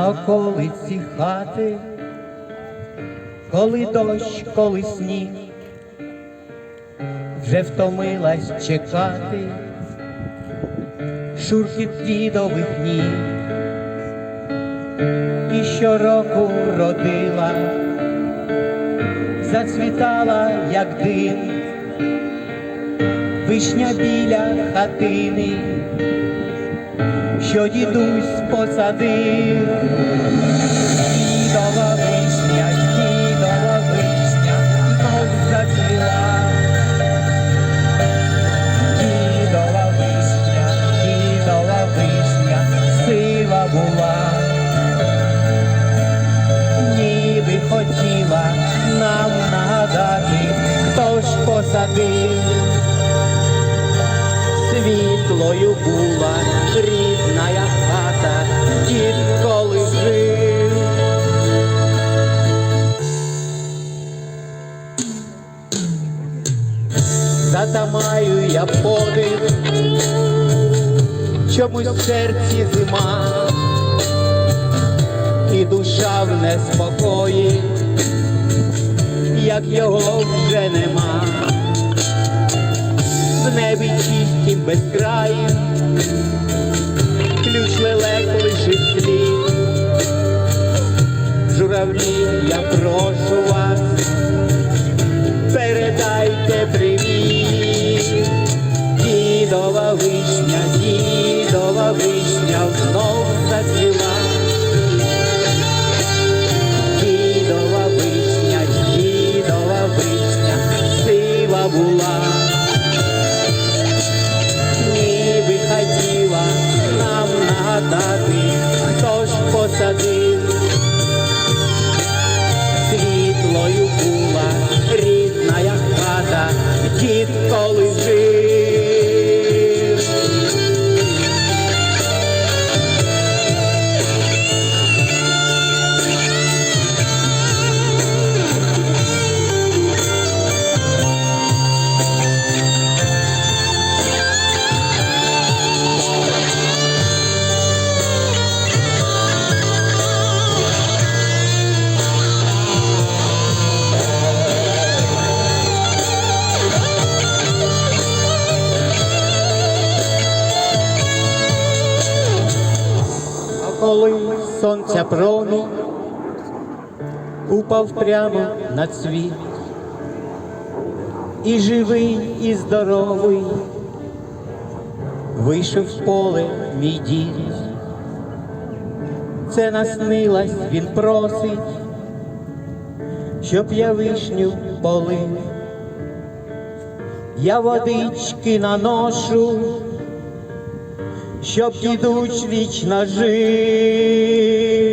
околиці хати, коли дощ, коли сніг, вже втомилась чекати, шурхіт дідових ніг, і щороку родила, зацвітала, як дим, вишня біля хатини що дідусь посадив. Дідова вишня, дідова вишня, знов зацвіла. Дідова вишня, дідова вишня, сива була. Ніби хотіла нам нагадати, хто ж посадив світлою була Затамаю я подих, чомусь в серці зима, і душа в неспокої, як його вже нема. В небі чистім безкраїм, ключ лелек лишить слід. Журавлі, я прошу вас, передайте нам нагадати, хто ж посадив. Світлою була рідна хата, дід коли коли сонця промінь упав прямо на цвіт, і живий, і здоровий, вийшов в поле мій дід. Це наснилась, він просить, щоб я вишню полив. Я водички наношу щоб дідусь вічно жив.